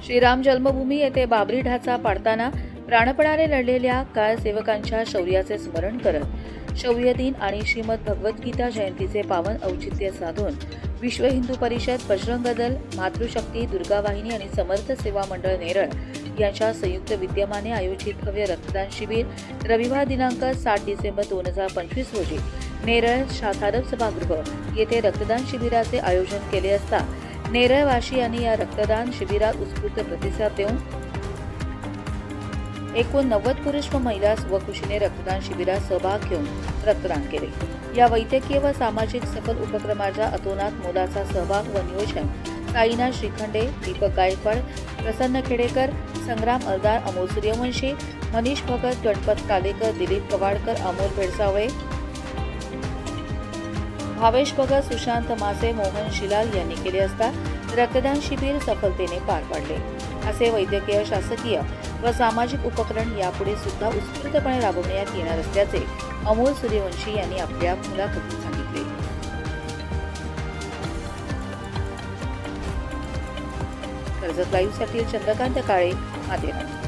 श्रीराम जन्मभूमी येथे बाबरी ढाचा पाडताना प्राणपणाने लढलेल्या काळसेवकांच्या शौर्याचे स्मरण करत शौर्य दिन आणि श्रीमद भगवद्गीता जयंतीचे पावन औचित्य साधून विश्व हिंदू परिषद बजरंग दल मातृशक्ती दुर्गा वाहिनी आणि समर्थ सेवा मंडळ नेरळ यांच्या संयुक्त विद्यमाने आयोजित भव्य रक्तदान शिबिर रविवार दिनांक सात डिसेंबर दोन हजार पंचवीस रोजी नेरळ शाखारप सभागृह येथे रक्तदान शिबिराचे आयोजन केले असता नेरळवासियांनी या रक्तदान शिबिरात उत्स्फूर्त प्रतिसाद देऊन एकूण नव्वद पुरुष व महिला स्वखुशीने रक्तदान शिबिरात सहभाग घेऊन रक्तदान केले. या वैद्यकीय व सामाजिक सफल उपक्रमाच्या अतोनात मोलाचा सहभाग व नियोजन साईना श्रीखंडे दीपक गायकवाड प्रसन्न खेडेकर संग्राम अर्दार अमोल सूर्यवंशी मनीष भगत गणपत कालेकर दिलीप कवाडकर अमोल भेडसावळे भावेश भगत सुशांत मासे मोहन शिलाल यांनी केले असता रक्तदान शिबिर सफलतेने पार पाडले. असे वैद्यकीय शासकीय व सामाजिक उपकरण यापुढे सुद्धा उत्स्फूर्तपणे राबवण्यात येणार असल्याचे अमोल सूर्यवंशी यांनी आपल्या मुलाखतीत सांगितले. कर्जत लाईव्हसाठी चंद्रकांत काळे माथेरान